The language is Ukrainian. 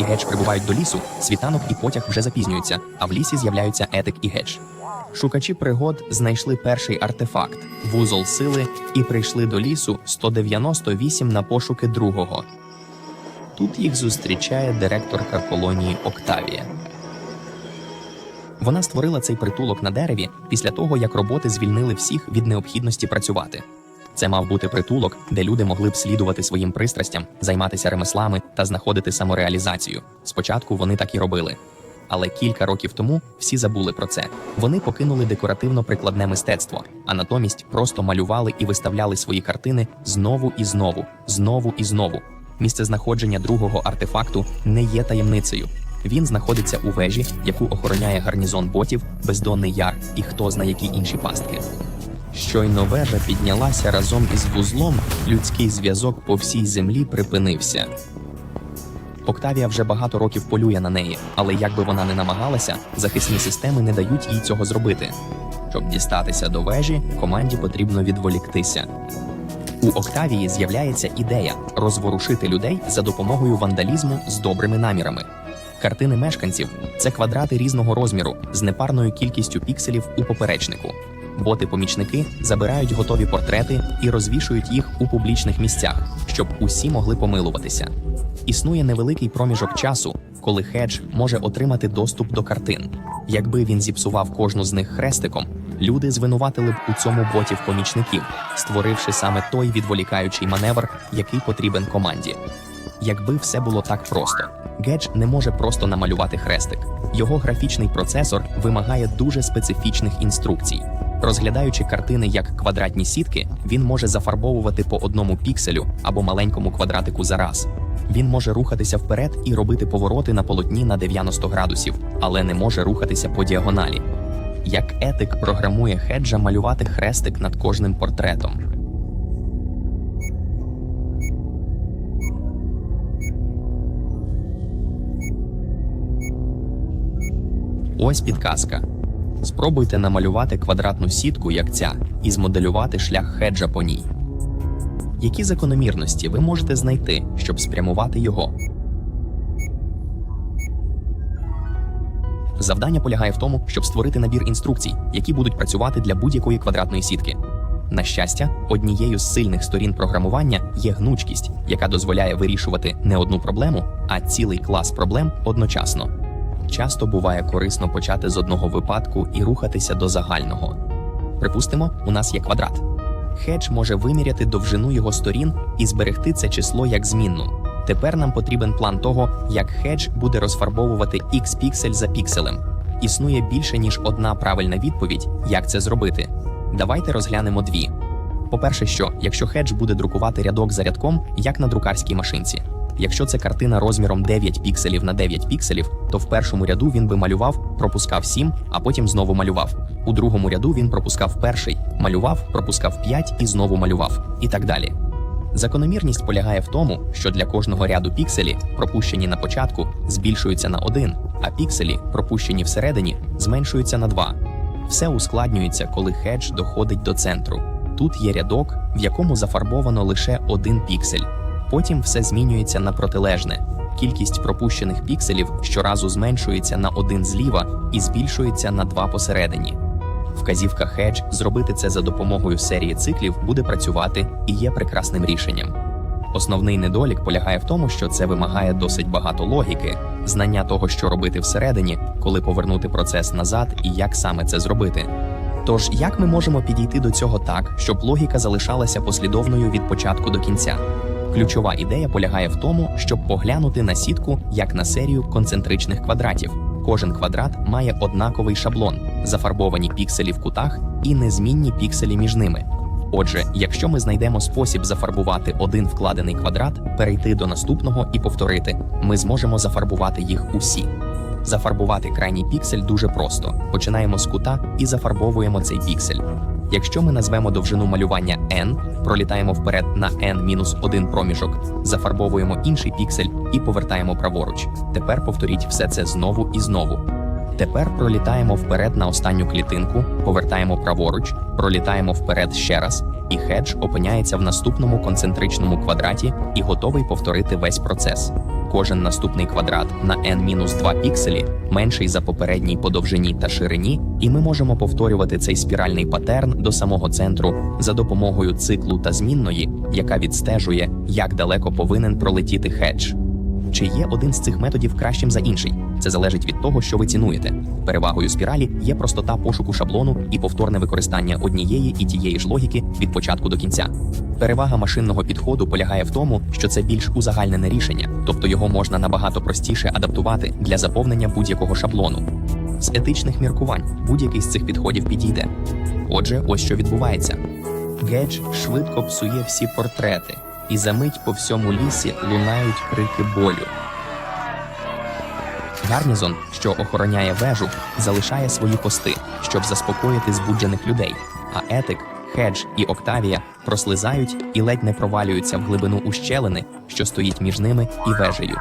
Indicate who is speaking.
Speaker 1: і гедж прибувають до лісу, світанок і потяг вже запізнюються, а в лісі з'являються етик і гедж. Шукачі пригод знайшли перший артефакт вузол сили і прийшли до лісу 198 на пошуки другого. Тут їх зустрічає директорка колонії Октавія. Вона створила цей притулок на дереві після того, як роботи звільнили всіх від необхідності працювати. Це мав бути притулок, де люди могли б слідувати своїм пристрастям, займатися ремеслами та знаходити самореалізацію. Спочатку вони так і робили. Але кілька років тому всі забули про це. Вони покинули декоративно-прикладне мистецтво, а натомість просто малювали і виставляли свої картини знову і знову, знову і знову. Місце знаходження другого артефакту не є таємницею. Він знаходиться у вежі, яку охороняє гарнізон ботів, бездонний яр і хто зна які інші пастки. Щойно вежа піднялася разом із вузлом, людський зв'язок по всій землі припинився. Октавія вже багато років полює на неї, але як би вона не намагалася, захисні системи не дають їй цього зробити. Щоб дістатися до вежі, команді потрібно відволіктися. У Октавії з'являється ідея розворушити людей за допомогою вандалізму з добрими намірами. Картини мешканців це квадрати різного розміру з непарною кількістю пікселів у поперечнику. Боти-помічники забирають готові портрети і розвішують їх у публічних місцях, щоб усі могли помилуватися. Існує невеликий проміжок часу, коли хедж може отримати доступ до картин. Якби він зіпсував кожну з них хрестиком, люди звинуватили б у цьому ботів помічників, створивши саме той відволікаючий маневр, який потрібен команді. Якби все було так просто, Гедж не може просто намалювати хрестик. Його графічний процесор вимагає дуже специфічних інструкцій. Розглядаючи картини як квадратні сітки, він може зафарбовувати по одному пікселю або маленькому квадратику за раз. Він може рухатися вперед і робити повороти на полотні на 90 градусів, але не може рухатися по діагоналі. Як етик програмує хеджа малювати хрестик над кожним портретом. Ось підказка. Спробуйте намалювати квадратну сітку, як ця, і змоделювати шлях хеджа по ній. Які закономірності ви можете знайти, щоб спрямувати його? Завдання полягає в тому, щоб створити набір інструкцій, які будуть працювати для будь-якої квадратної сітки. На щастя, однією з сильних сторін програмування є гнучкість, яка дозволяє вирішувати не одну проблему, а цілий клас проблем одночасно. Часто буває корисно почати з одного випадку і рухатися до загального. Припустимо, у нас є квадрат. Хедж може виміряти довжину його сторін і зберегти це число як змінну. Тепер нам потрібен план того, як хедж буде розфарбовувати x піксель за пікселем. Існує більше ніж одна правильна відповідь, як це зробити. Давайте розглянемо дві. По-перше, що якщо хедж буде друкувати рядок за рядком, як на друкарській машинці. Якщо це картина розміром 9 пікселів на 9 пікселів, то в першому ряду він би малював, пропускав 7, а потім знову малював. У другому ряду він пропускав перший, малював, пропускав 5 і знову малював, і так далі. Закономірність полягає в тому, що для кожного ряду пікселі, пропущені на початку, збільшуються на 1, а пікселі, пропущені всередині, зменшуються на 2. Все ускладнюється, коли хедж доходить до центру. Тут є рядок, в якому зафарбовано лише один піксель. Потім все змінюється на протилежне. Кількість пропущених пікселів щоразу зменшується на один зліва і збільшується на два посередині. Вказівка Hedge зробити це за допомогою серії циклів буде працювати і є прекрасним рішенням. Основний недолік полягає в тому, що це вимагає досить багато логіки, знання того, що робити всередині, коли повернути процес назад і як саме це зробити. Тож, як ми можемо підійти до цього так, щоб логіка залишалася послідовною від початку до кінця? Ключова ідея полягає в тому, щоб поглянути на сітку як на серію концентричних квадратів. Кожен квадрат має однаковий шаблон, зафарбовані пікселі в кутах і незмінні пікселі між ними. Отже, якщо ми знайдемо спосіб зафарбувати один вкладений квадрат, перейти до наступного і повторити, ми зможемо зафарбувати їх усі. Зафарбувати крайній піксель дуже просто. Починаємо з кута і зафарбовуємо цей піксель. Якщо ми назвемо довжину малювання n, пролітаємо вперед на n-1 проміжок, зафарбовуємо інший піксель і повертаємо праворуч. Тепер повторіть все це знову і знову. Тепер пролітаємо вперед на останню клітинку, повертаємо праворуч, пролітаємо вперед ще раз, і хедж опиняється в наступному концентричному квадраті і готовий повторити весь процес. Кожен наступний квадрат на n-2 пікселі менший за попередній по довжині та ширині, і ми можемо повторювати цей спіральний патерн до самого центру за допомогою циклу та змінної, яка відстежує, як далеко повинен пролетіти хедж. Чи є один з цих методів кращим за інший? Це залежить від того, що ви цінуєте. Перевагою спіралі є простота пошуку шаблону і повторне використання однієї і тієї ж логіки від початку до кінця. Перевага машинного підходу полягає в тому, що це більш узагальнене рішення, тобто його можна набагато простіше адаптувати для заповнення будь-якого шаблону. З етичних міркувань будь-який з цих підходів підійде. Отже, ось що відбувається. Гедж швидко псує всі портрети, і за мить по всьому лісі лунають крики болю. Гарнізон, що охороняє вежу, залишає свої пости, щоб заспокоїти збуджених людей. А етик, Хедж і Октавія прослизають і ледь не провалюються в глибину ущелини, що стоїть між ними і вежею.